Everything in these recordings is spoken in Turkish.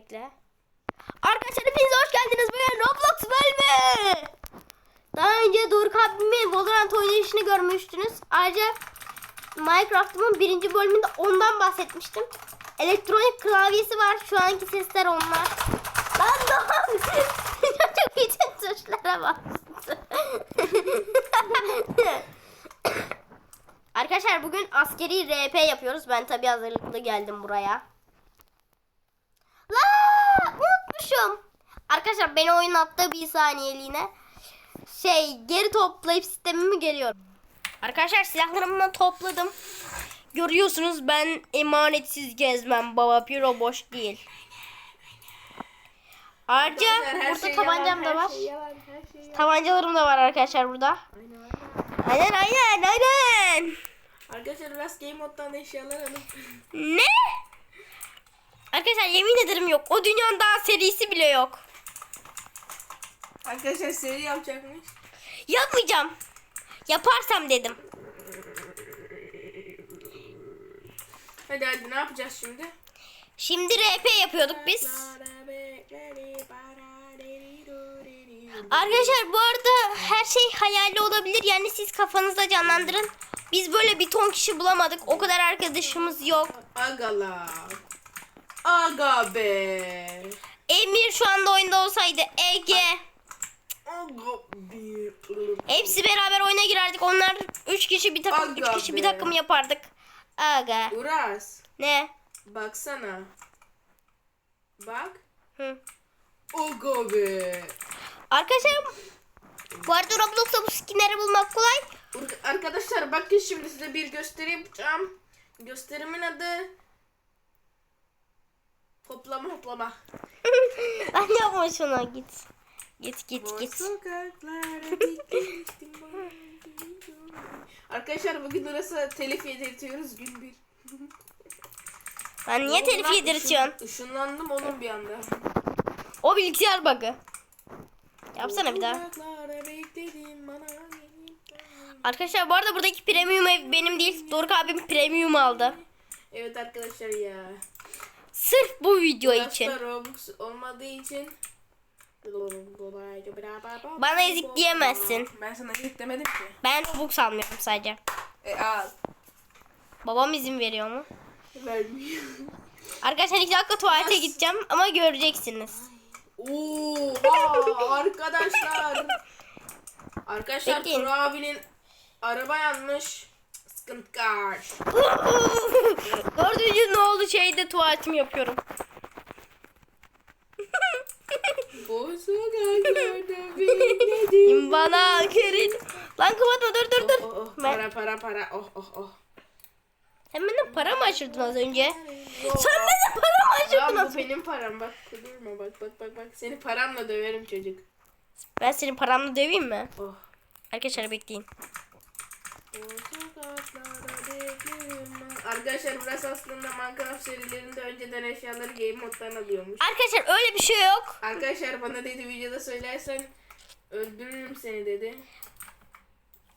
Bekle. Arkadaşlar hepiniz hoş geldiniz. Bugün Roblox bölümü. Daha önce Doruk abimin Valorant oynayışını görmüştünüz. Ayrıca Minecraft'ımın birinci bölümünde ondan bahsetmiştim. Elektronik klavyesi var. Şu anki sesler onlar. Lan lan. Çocuk bütün tuşlara. Arkadaşlar bugün askeri RP yapıyoruz. Ben tabi hazırlıklı geldim buraya. Unutmuşum. Arkadaşlar beni oyun attığı bir saniyeliğine şey geri toplayıp sistemimi geliyorum. Arkadaşlar silahlarımı topladım. Görüyorsunuz ben emanetsiz gezmem. Baba piro boş değil. Ayrıca burada şey tabancam yalan, da var. şey yalan, şey. Tabancalarım da var arkadaşlar burada. Aynen aynen aynen. Arkadaşlar biraz game moddan eşyalar alıp Ne? Arkadaşlar yemin ederim yok. O dünyanın daha serisi bile yok. Arkadaşlar seri yapacakmış. Yapmayacağım. Yaparsam dedim. Hadi hadi ne yapacağız şimdi? Şimdi RP yapıyorduk biz. Arkadaşlar bu arada her şey hayali olabilir. Yani siz kafanızda canlandırın. Biz böyle bir ton kişi bulamadık. O kadar arkadaşımız yok. Agala. Aga be. Emir şu anda oyunda olsaydı Ege. Aga be. Hepsi beraber oyuna girerdik. Onlar 3 kişi bir takım, 3 Aga kişi bir be. takım yapardık. Aga. Uras. Ne? Baksana. Bak. Hı. Aga be. Arkadaşlar bu arada Roblox'ta bu skinleri bulmak kolay. Arkadaşlar bakın şimdi size bir gösteri yapacağım. Gösterimin adı Hoplama hoplama. Ben yapma şuna git. Git git Boş git. sokaklara gittim ben. Arkadaşlar bugün orası telif yedirtiyoruz gün bir. Ben niye telif Oğlum, yedirtiyorsun? ışın- Işınlandım oğlum bir anda. O bilgisayar bug'ı. Yapsana bir daha. Sokaklara bekledim, bana Arkadaşlar bu arada buradaki premium ev benim değil. Doruk abim premium aldı. Evet arkadaşlar ya. Sırf bu video için. Robux olmadığı için Bana ezik diyemezsin. Ben sana ezik demedim ki. Ben Robux almıyorum sadece. E al. Babam izin veriyor mu? Vermiyor. Arkadaşlar iki dakika tuvalete Nasıl? gideceğim ama göreceksiniz. Oha arkadaşlar. Arkadaşlar Peki. Tur abinin araba yanmış. Sıkıntı var. Dördüncü ne oldu şeyde tuvaletimi yapıyorum. Bekledim. Bana kerin. Lan kapatma dur dur dur. Oh, oh, Ben- Para para para. Oh oh oh. Sen benden para mı aşırdın az önce? Sen benden para mı aşırdın Lan az bu önce? benim param bak kudurma bak bak bak bak seni paramla döverim çocuk. Ben senin paramla döveyim mi? Oh. Arkadaşlar bekleyin. Ben. Arkadaşlar burası aslında Minecraft serilerinde önceden eşyaları game moddan alıyormuş. Arkadaşlar öyle bir şey yok. Arkadaşlar bana dedi videoda söylersen öldürürüm seni dedi.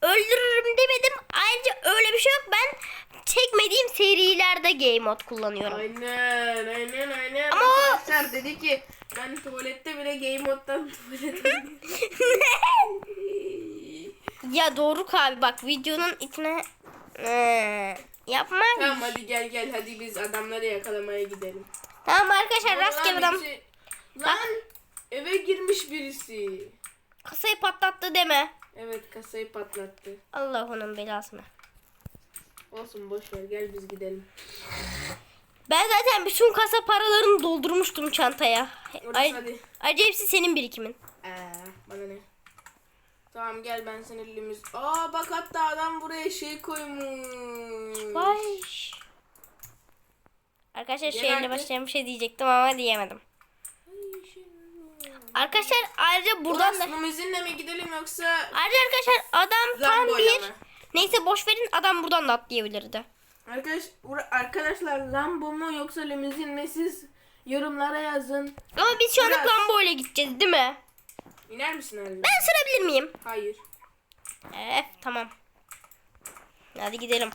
Öldürürüm demedim. Ayrıca öyle bir şey yok. Ben çekmediğim serilerde game mod kullanıyorum. Aynen aynen aynen. Ama Arkadaşlar dedi ki ben tuvalette bile game moddan tuvalet ya doğru abi bak videonun içine Ee, yapma. Tamam hadi gel gel hadi biz adamları yakalamaya gidelim. Tamam arkadaşlar rastgele Lan adam birisi- Lan eve girmiş birisi. kasayı patlattı deme. Evet kasayı patlattı. Allah onun belasını. Olsun boş ver gel biz gidelim. Ben zaten bütün kasa paralarını doldurmuştum çantaya. Orası Ay, hadi. ayrıca hepsi senin birikimin. Ee, bana ne? Tamam gel ben seni limiz. Aa bak hatta adam buraya şey koymuş. Vay. Arkadaşlar Gel şeyle artık. başlayan bir şey diyecektim ama diyemedim. Arkadaşlar ayrıca buradan da Buradan limuzinle mi gidelim yoksa ayrıca arkadaşlar adam tam bir mı? neyse boş verin adam buradan da atlayabilirdi. Arkadaş, arkadaşlar Lambo mu yoksa limuzin mi siz yorumlara yazın. Ama biz şu Biraz. Lambo ile gideceğiz değil mi? İner misin abi? Ben sürabilir miyim? Hayır. Evet tamam. Hadi gidelim.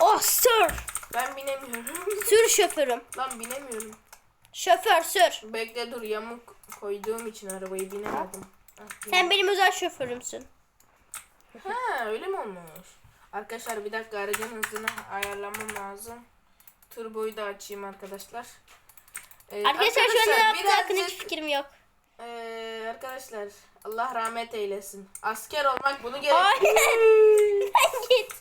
Oh sir. Ben binemiyorum. Sür şoförüm. Lan binemiyorum. Şoför sür. Bekle dur yamuk koyduğum için arabayı binemedim. Bin- Sen benim özel şoförümsün. Ha öyle mi olmuş? Arkadaşlar bir dakika aracın hızını ayarlamam lazım. Turboyu da açayım arkadaşlar. Ee, Arkadaşlar şu an ne yaptığı hakkında hiç fikrim yok. Ee, arkadaşlar Allah rahmet eylesin. Asker olmak bunu Hayır. gerek. Sen git.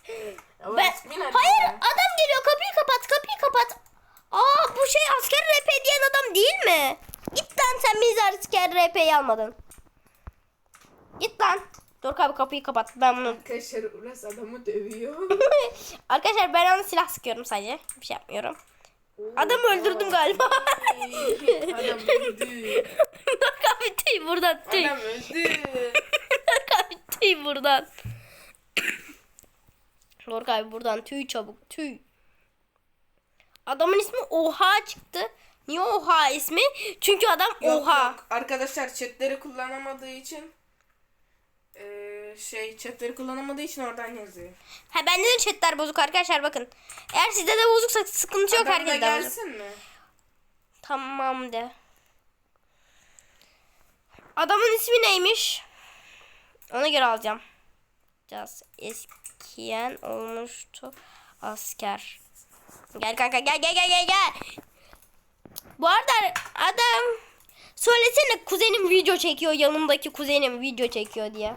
Ama Ben... ismi Hayır ya? adam geliyor kapıyı kapat kapıyı kapat. Aa bu şey asker RP diyen adam değil mi? Git lan sen biz asker RP'yi almadın. Git lan. Dur abi kapıyı kapat. Ben bunu... Arkadaşlar Uras adamı dövüyor. Arkadaşlar ben ona silah sıkıyorum sadece. Bir şey yapmıyorum. Adamı öldürdüm galiba. Adam öldü. Tüy buradan. Adam öldü. Tüy buradan. Dur abi buradan tüy çabuk tüy. Adamın ismi Oha çıktı. Niye Oha ismi? Çünkü adam Yok, Oha. yok. Arkadaşlar chatleri kullanamadığı için şey chatleri kullanamadığı için oradan yazıyor. Ha bende de chatler bozuk arkadaşlar bakın. Eğer sizde de bozuksa sıkıntı yok Adam da bozuk. gelsin mi? Tamam de. Adamın ismi neymiş? Ona göre alacağım. Biraz eskiyen olmuştu asker. Gel kanka gel gel gel gel gel. Bu arada adam söylesene kuzenim video çekiyor yanımdaki kuzenim video çekiyor diye.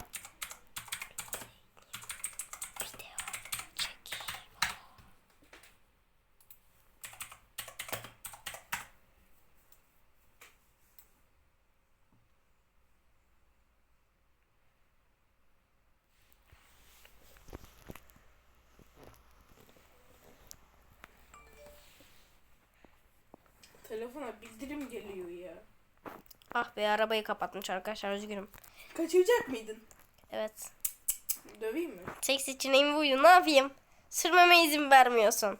Telefona bildirim geliyor ya. Ah be arabayı kapatmış arkadaşlar üzgünüm. Kaçıracak mıydın? Evet. Döveyim mi? Tek seçeneğim buydu. Ne yapayım? Sürmeme izin vermiyorsun.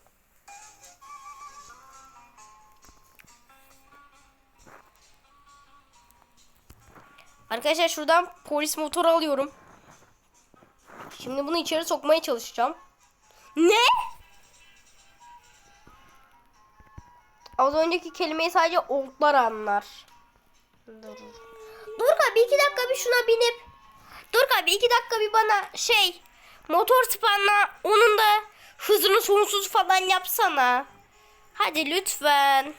Arkadaşlar şuradan polis motoru alıyorum. Şimdi bunu içeri sokmaya çalışacağım. Ne? Az önceki kelimeyi sadece oldlar anlar. Dur. Dur abi iki dakika bir şuna binip Dur abi iki dakika bir bana şey motor spanla onun da hızını sonsuz falan yapsana. Hadi lütfen.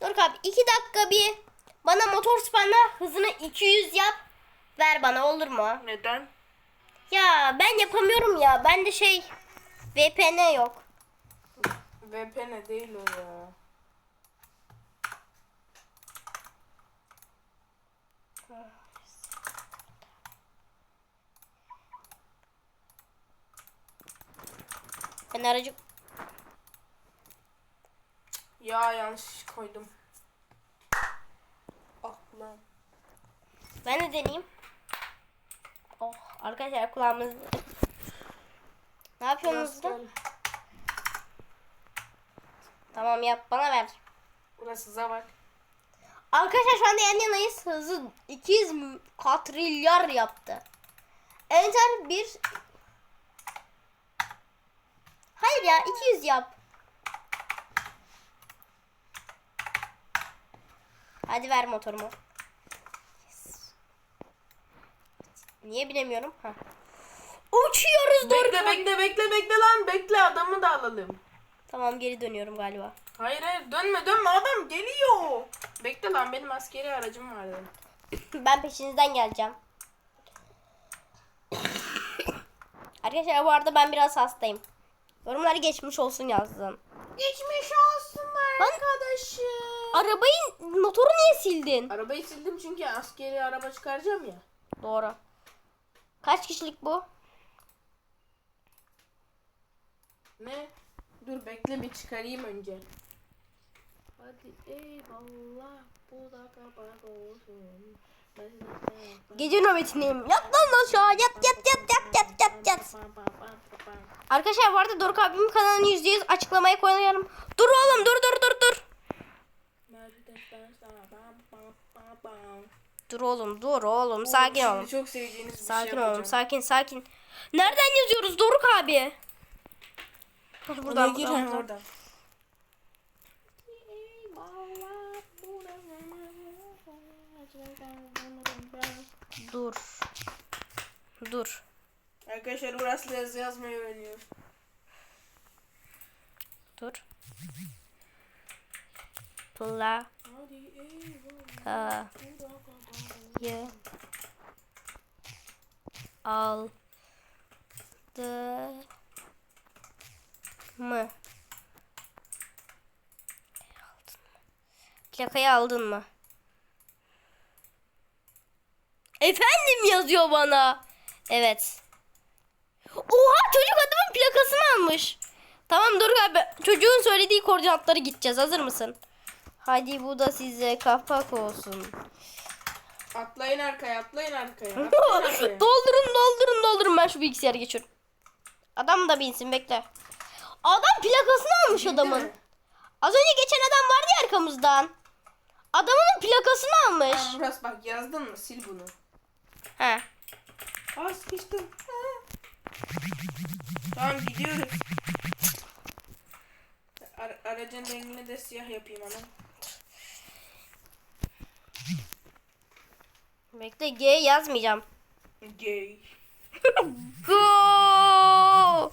Dur abi iki dakika bir bana motor spanla hızını 200 yap. Ver bana olur mu? Neden? Ya ben yapamıyorum ya. Bende şey VPN yok. VPN değil o ya. Ben aracı Ya yanlış koydum. Ah lan. ben de deneyeyim. Oh arkadaşlar kulağımız Ne yapıyorsunuz da? Tamam yap bana ver. burası bak. Arkadaşlar şu anda yan yanayız. Hızı 200 katrilyar yaptı. Enter bir Hayır ya 200 yap. Hadi ver motorumu. Yes. Niye bilemiyorum? Ha. Uçuyoruz. Bekle bekle bekle bekle lan bekle adamı da alalım. Tamam geri dönüyorum galiba. Hayır hayır dönme dönme adam geliyor. Bekle lan benim askeri aracım vardı. Ben peşinizden geleceğim. Arkadaşlar bu arada ben biraz hastayım. Yorumları geçmiş olsun yazdım. Geçmiş olsun arkadaşım. Arabayı motoru niye sildin? Arabayı sildim çünkü askeri araba çıkaracağım ya. Doğru. Kaç kişilik bu? Ne? Dur bekle bir çıkarayım önce. Hadi eyvallah bu da kapak olsun. Gece nöbetindeyim. Yat lan aşağı. Yat yat yat yat yat yat yat. Arkadaşlar bu arada Doruk abimin kanalını %100 açıklamaya koyuyorum. Dur oğlum dur dur dur dur. Dur oğlum dur oğlum sakin Şimdi olun. Çok sevdiğiniz Sakin şey olun yapacağım. sakin sakin. Nereden yazıyoruz Doruk abi? Dur, Buradan Buradan gir buradan. oradan. Dur. Dur. Arkadaşlar Uras'la yazı yazmayı öğreniyor. Dur. Pla Hadi eyvallah. ka yı aldı mı? Plakayı aldın mı? Efendim yazıyor bana. Evet. Oha çocuk adamın plakasını almış. Tamam dur abi. Çocuğun söylediği koordinatları gideceğiz. Hazır mısın? Hadi bu da size kapak olsun. Atlayın arkaya, atlayın arkaya. Atlayın arkaya. doldurun doldurun doldurun ben şu bilgisayarı geçiyorum. Adam da binsin bekle. Adam plakasını almış adamın. Az önce geçen adam vardı ya arkamızdan. Adamın plakasını almış. Uras bak yazdın mı? Sil bunu. He. Aa sıkıştım. Ha. Tamam gidiyoruz. Ar- aracın rengini de siyah yapayım hemen. Bekle G yazmayacağım. Gay. Go!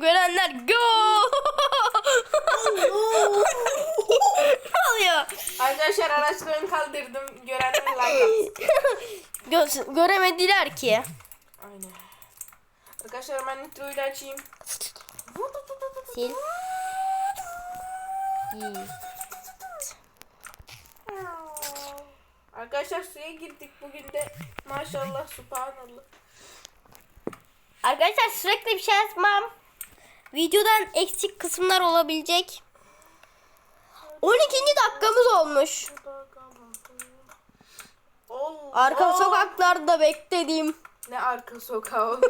Görenler go! ne oluyor? Arkadaşlar araçlarını kaldırdım. Görenler like atsın. Gö- göremediler ki. Aynen. Arkadaşlar ben nitroyu da açayım. Sil. İyi. Arkadaşlar suya girdik bugün de. Maşallah subhanallah. Arkadaşlar sürekli bir şey yazmam. Videodan eksik kısımlar olabilecek. 12. dakikamız olmuş. Allah. Arka sokaklarda bekledim. Ne arka sokağı.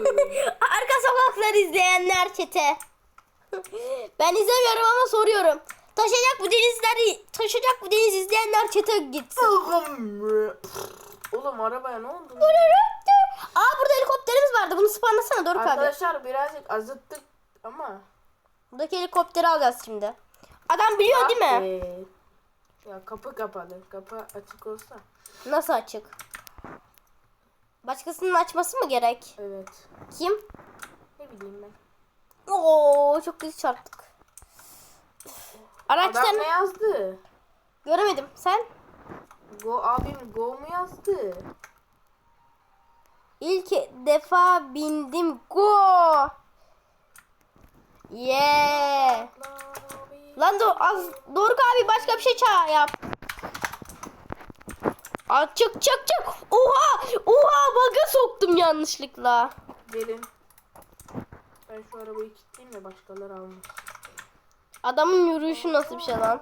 Arka sokaklar izleyenler çete. Ben izlemiyorum ama soruyorum. Taşacak bu denizleri, taşacak bu deniz izleyenler çete gitsin. Oğlum arabaya ne oldu? Aa burada helikopterimiz vardı. Bunu spawnlasana Doruk abi. Arkadaşlar birazcık azıttık ama. Buradaki helikopteri alacağız şimdi. Adam biliyor değil mi? Be. Ya kapı kapalı. Kapı açık olsa. Nasıl açık? Başkasının açması mı gerek? Evet. Kim? Ne bileyim ben. Oo çok kötü çarptık. Adam Araçtan ne yazdı? göremedim. Sen? Go abim go mu yazdı? İlk defa bindim. Go. Yeah. Lan do az Doruk abi başka bir şey ça yap. Aa, çık çık çık. Oha! Oha baga soktum yanlışlıkla. Gelin. Ben şu arabayı kilitleyeyim de başkaları almış. Adamın yürüyüşü nasıl bir şey lan?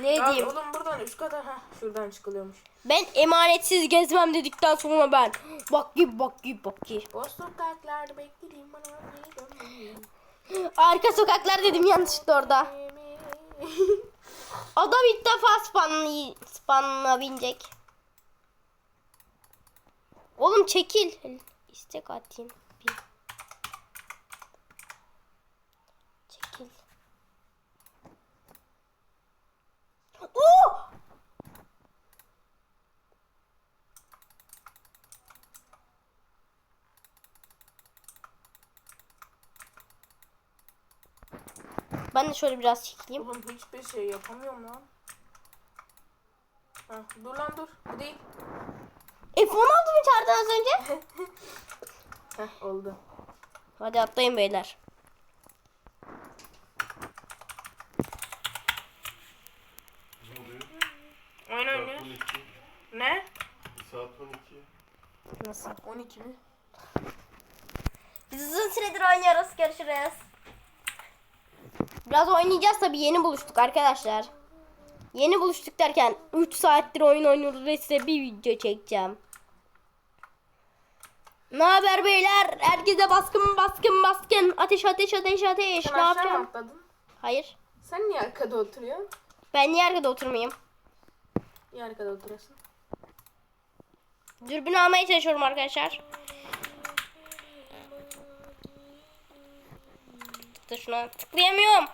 Ne Ya diyeyim? oğlum buradan üst kata heh, şuradan çıkılıyormuş. Ben emanetsiz gezmem dedikten sonra ben bak gibi bak gibi bak gibi. O sokaklarda beklediğim bana. Arka sokaklar dedim yanlışlıkla orada. Adam ilk defa spanlı, spanla binecek. Oğlum çekil. İstek atayım. Bir. Çekil. Oo! Ben de şöyle biraz çekeyim. Oğlum hiçbir şey yapamıyorum lan. Heh, dur lan dur. Bu değil. F16 mı çağırdın az önce? Heh oldu. Hadi atlayın beyler. Oyun. 12. Ne? Saat 12. Nasıl? 12 mi? Biz uzun süredir oynuyoruz. Görüşürüz. Biraz oynayacağız tabii. Yeni buluştuk arkadaşlar. Yeni buluştuk derken 3 saattir oyun oynuyoruz ve size bir video çekeceğim. Ne haber beyler? Herkese baskın baskın baskın. Ateş ateş ateş ateş. Sen ne yapacağım? atladın? Hayır. Sen niye arkada oturuyorsun? Ben niye arkada oturmayayım? Niye arkada oturuyorsun? Dürbünü almaya çalışıyorum arkadaşlar. tuşuna. Tıklayamıyorum.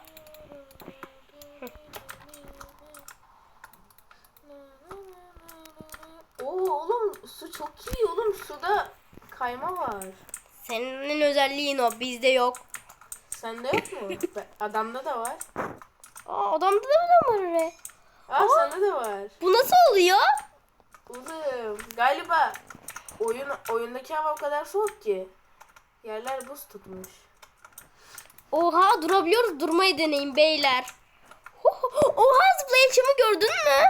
Oğlum su çok iyi oğlum suda kayma var. Senin özelliğin o. Bizde yok. Sende yok mu? Adamda da var. Aa, adamda da mı var öyle? Aa sende de var. Bu nasıl oluyor? Oğlum galiba oyun oyundaki hava o kadar soğuk ki yerler buz tutmuş. Oha durabiliyoruz. Durmayı deneyin beyler. Oha zıplayışımı gördün mü?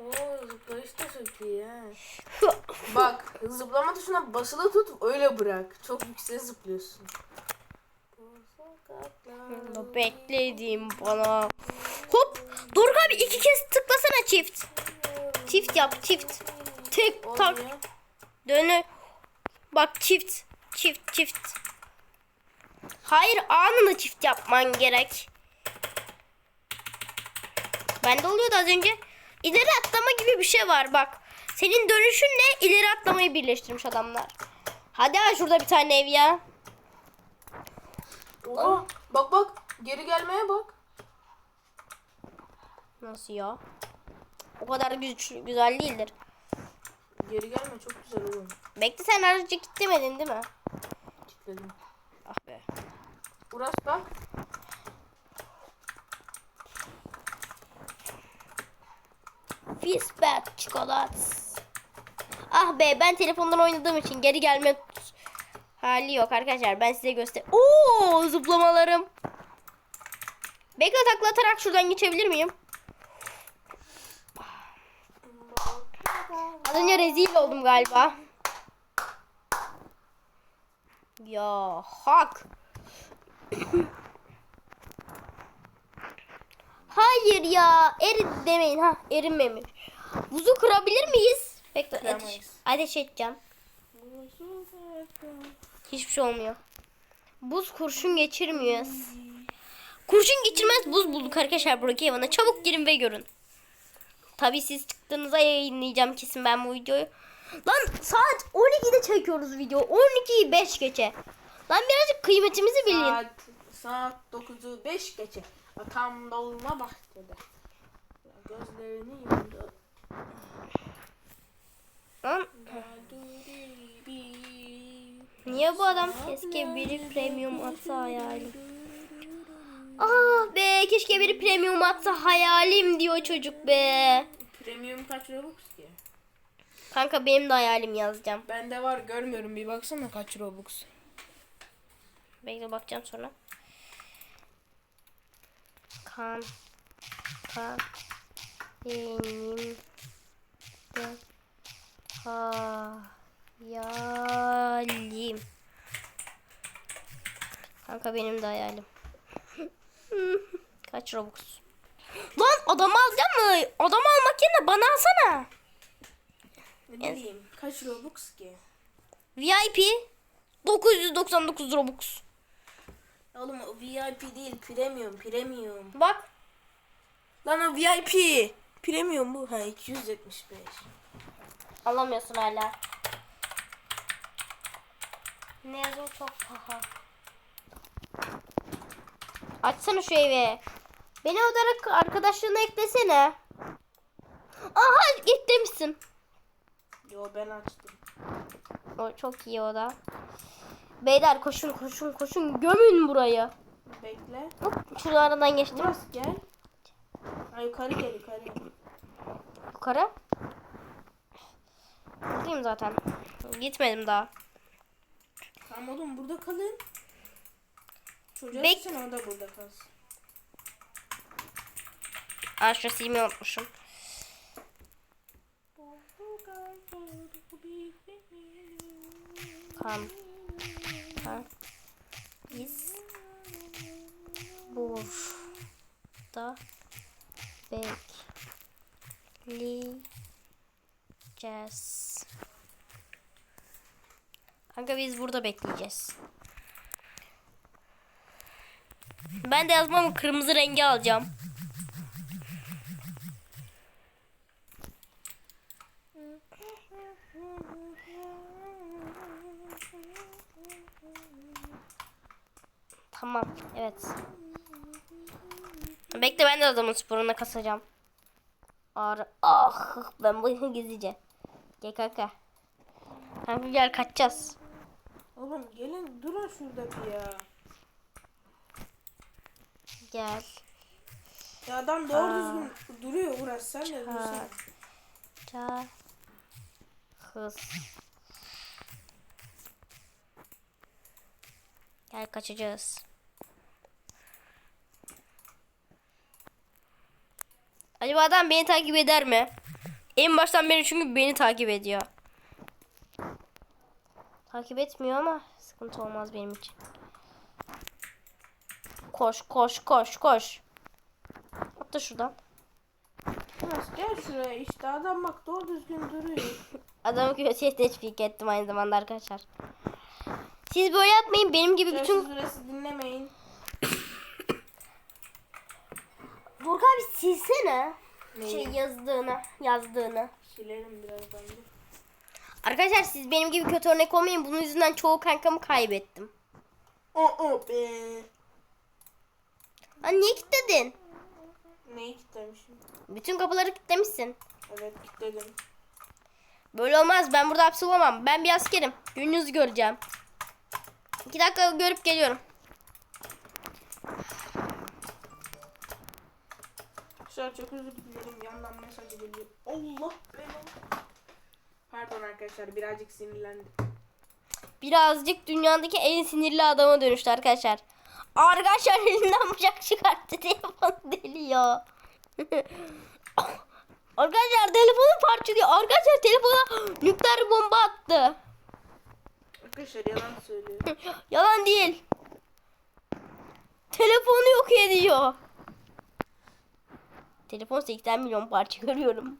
Oo zıplayış da çok iyi ha. Bak zıplama tuşuna basılı tut öyle bırak. Çok yüksek zıplıyorsun. Beklediğim bana. Hop. Doruk abi iki kez tıklasana çift. Çift yap çift. Tek tak. Dönü. Bak çift. Çift çift. Hayır anında çift yapman gerek. Bende oluyordu az önce. İleri atlama gibi bir şey var bak. Senin dönüşünle ileri atlamayı birleştirmiş adamlar. Hadi ha şurada bir tane ev ya. Oha bak bak geri gelmeye bak. Nasıl ya? O kadar güç, güzel değildir. Geri gelme çok güzel oğlum. Bekle sen aracı kilitlemedin değil mi? Kitledim. Ah be. Uras bak. Fisbet çikolat. Ah be ben telefondan oynadığım için geri gelme hali yok arkadaşlar. Ben size göster. Oo zıplamalarım. Bekle takla atarak şuradan geçebilir miyim? Az önce rezil oldum galiba. Ya hak. Hayır ya. Eri demeyin ha. Erinmemiş. Buzu kırabilir miyiz? Bekle. Ateş, Kıramayız. ateş edeceğim. Hiçbir şey olmuyor. Buz kurşun geçirmiyor. Kurşun geçirmez buz bulduk arkadaşlar buradaki evine. Çabuk girin ve görün. Tabii siz çıktığınızda yayınlayacağım kesin ben bu videoyu. Lan saat 12'de çekiyoruz video. 12'yi 5 geçe. Lan birazcık kıymetimizi bilin. Saat, saat 9'u 5 geçe. Tam dolma bahçede. Gözlerini yumdu. Niye bu adam keşke biri premium atsa hayalim. Ah be keşke biri premium atsa hayalim diyor çocuk be. Premium kaç Robux ki? Kanka benim de hayalim yazacağım. Bende var görmüyorum bir baksana kaç Robux. Bekle bakacağım sonra. Kan. Kan. Benim de hayalim. Kanka benim de hayalim. Kaç Robux? Lan adam alacak mı? Adam almak yerine bana alsana. Ne bileyim kaç Robux ki? VIP 999 Robux. Oğlum o VIP değil premium premium. Bak. Lan o VIP. Premium bu. Ha 275. Alamıyorsun hala. Ne yazıyor çok paha. Açsana şu evi. Beni olarak arkadaşlığına eklesene. Aha eklemişsin. Yo ben açtım. O çok iyi o da. Beyler koşun koşun koşun gömün burayı. Bekle. Hop şurada aradan geçtim. Burası gel. Ha yukarı gel yukarı. Yukarı. Buradayım zaten. Gitmedim daha. Tamam oğlum burada kalın. Çocuğa Bek- sen o da burada kalsın. Aa şu silmeyi unutmuşum. Kan. Kan. Biz burada bekleyeceğiz. Kanka biz burada bekleyeceğiz. Ben de yazmamı kırmızı rengi alacağım. Tamam. Evet. Bekle ben de adamın sporuna kasacağım. Ağrı. Ah ben bunu gizlice. Gel kanka. Kanka gel kaçacağız. Oğlum gelin durun şurada bir ya. Gel. Ya adam doğru düzgün duruyor Uras sen de dursana. Ta. Hız. Gel kaçacağız. Acaba adam beni takip eder mi? En baştan beri çünkü beni takip ediyor. Takip etmiyor ama sıkıntı olmaz benim için. Koş koş koş koş. Atla şuradan. Gel şuraya işte adam bak doğru düzgün duruyor. Adamı kötüye teşvik ettim aynı zamanda arkadaşlar. Siz böyle yapmayın benim gibi Bütün... Uras'ı dinlemeyin. Burk abi silsene. Neyi? Şey yazdığını, yazdığını. Silerim birazdan dur. Arkadaşlar siz benim gibi kötü örnek olmayın. Bunun yüzünden çoğu kankamı kaybettim. O o be. Lan niye kilitledin? Neyi kilitlemişim? Bütün kapıları kilitlemişsin. Evet kilitledim. Böyle olmaz. Ben burada hapsi olamam. Ben bir askerim. Gününüzü göreceğim. İki dakika görüp geliyorum. An çok özür dilerim. Yandan mesaj geliyor. Allah belanı. Pardon arkadaşlar birazcık sinirlendim. Birazcık dünyadaki en sinirli adama dönüştü arkadaşlar. Arkadaşlar elinden bıçak çıkarttı. Telefon deliyor. arkadaşlar telefonu parçalıyor. Arkadaşlar telefona nükleer bomba attı. Arkadaşlar yalan söylüyor. Yalan değil. Telefonu yok ediyor. Telefon 80 milyon parça görüyorum.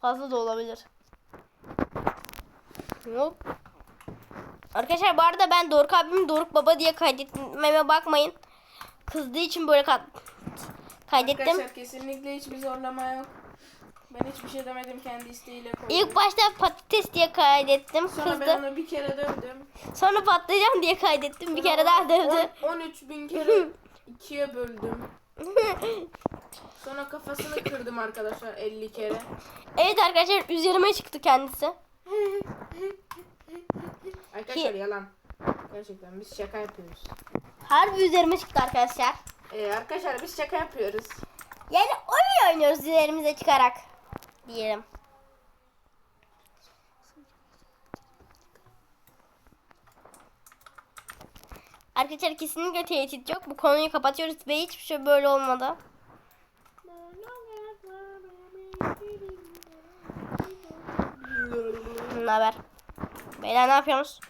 Fazla da olabilir. Hop. Arkadaşlar bu arada ben Doruk abimi Doruk Baba diye kaydetmeme bakmayın. Kızdığı için böyle ka- kaydettim. Arkadaşlar kesinlikle hiçbir zorlama yok. Ben hiçbir şey demedim kendi isteğiyle koydum. İlk başta patates diye kaydettim. Sonra ben Kızdı. onu bir kere dövdüm. Sonra patlıcan diye kaydettim. Bir kere daha dövdü. 13 bin kere ikiye böldüm. Sonra kafasını kırdım arkadaşlar 50 kere. Evet arkadaşlar üzerime çıktı kendisi. Arkadaşlar yalan. Gerçekten biz şaka yapıyoruz. Harbi üzerime çıktı arkadaşlar. Ee, arkadaşlar biz şaka yapıyoruz. Yani oyun oynuyoruz üzerimize çıkarak. Diyelim. Arkadaşlar kesinlikle tehdit yok. Bu konuyu kapatıyoruz ve hiçbir şey böyle olmadı. Ne haber? Beyler ne yapıyorsunuz?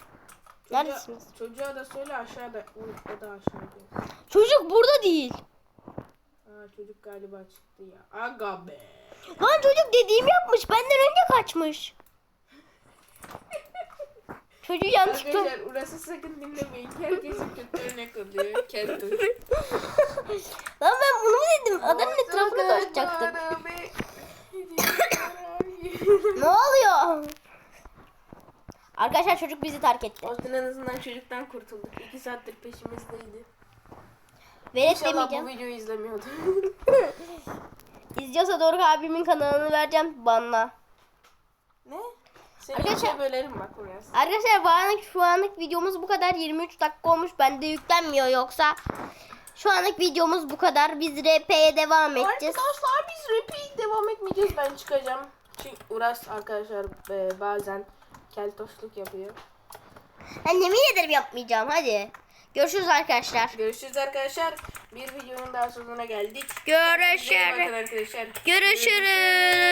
Neredesiniz? Çocuğa, çocuğa da söyle aşağıda. O da aşağıda. Çocuk burada değil. Aa, çocuk galiba çıktı ya. Aga be. Lan çocuk dediğimi yapmış. Benden önce kaçmış. Çocuğu yanlışlıkla... Arkadaşlar orası sakın dinlemeyin. Herkesin kötü örnek oluyor. Kendi. Lan ben bunu mu dedim? Adamın etrafını dolaşacaktık. Ne oluyor? Arkadaşlar çocuk bizi terk etti. Olsun en azından çocuktan kurtulduk. İki saattir peşimizdeydi. Velet İnşallah bu demeyeceğim. videoyu izlemiyordu. İzliyorsa Doruk abimin kanalını vereceğim banla. ne? Arkadaşlar- Arkadaşlar... bölerim bak. Arkadaşlar bu anlık şu anlık videomuz bu kadar. 23 dakika olmuş. Bende yüklenmiyor yoksa. Şu anlık videomuz bu kadar. Biz RP'ye devam edeceğiz. Arkadaşlar biz repeat devam etmeyeceğiz. Ben çıkacağım. Çünkü Uras arkadaşlar e, bazen keltoşluk yapıyor. Ben yemin ederim yapmayacağım. Hadi. Görüşürüz arkadaşlar. Görüşürüz arkadaşlar. Bir videonun daha sonuna geldik. Görüşürüz. Arkadaşlar. Görüşürüz.